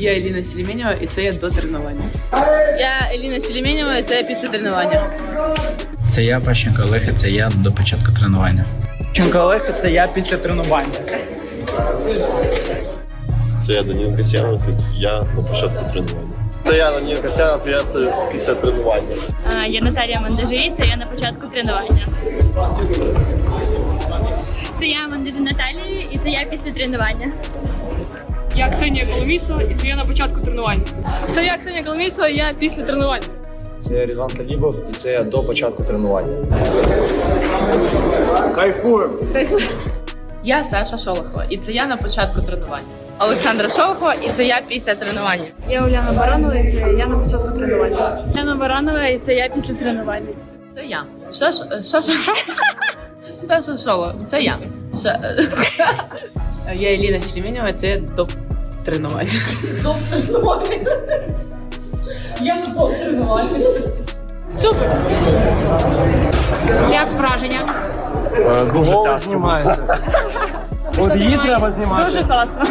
Я Еліна Селіменєва, і це я до тренування. Я Еліна Селіменєва, і це я після тренування. Це я Пащенко Олег, і це я до початку тренування. Ченко Олег це я після тренування. Це я Даніл Касьянов, я на початку тренування. Це я Даніл Касьянов, я це після тренування. А, Я Наталія Мандажі, це я на початку тренування. Це я Мандажі Наталії, і це я після тренування. Я Ксенія Коломіцева, і це я на початку тренування. Це я Ксенія Коломійцева, і я після тренування. Це я Різван Талібов і це я до початку тренування. Я Саша Шолохова, і це я на початку тренування. Олександра Шолохова, і це я після тренування. Я Уляна Баранова, і це я на початку тренування. Уляна Баранова, і це я після тренування. Це я. Саша Шолохова, це я. Я Еліна Селіменєва, це я до тренування. До тренувань. Я на тренувань. Супер! Як враження? Дуже Кого ви тяжко. знімаєте? От її треба знімати. Дуже класно.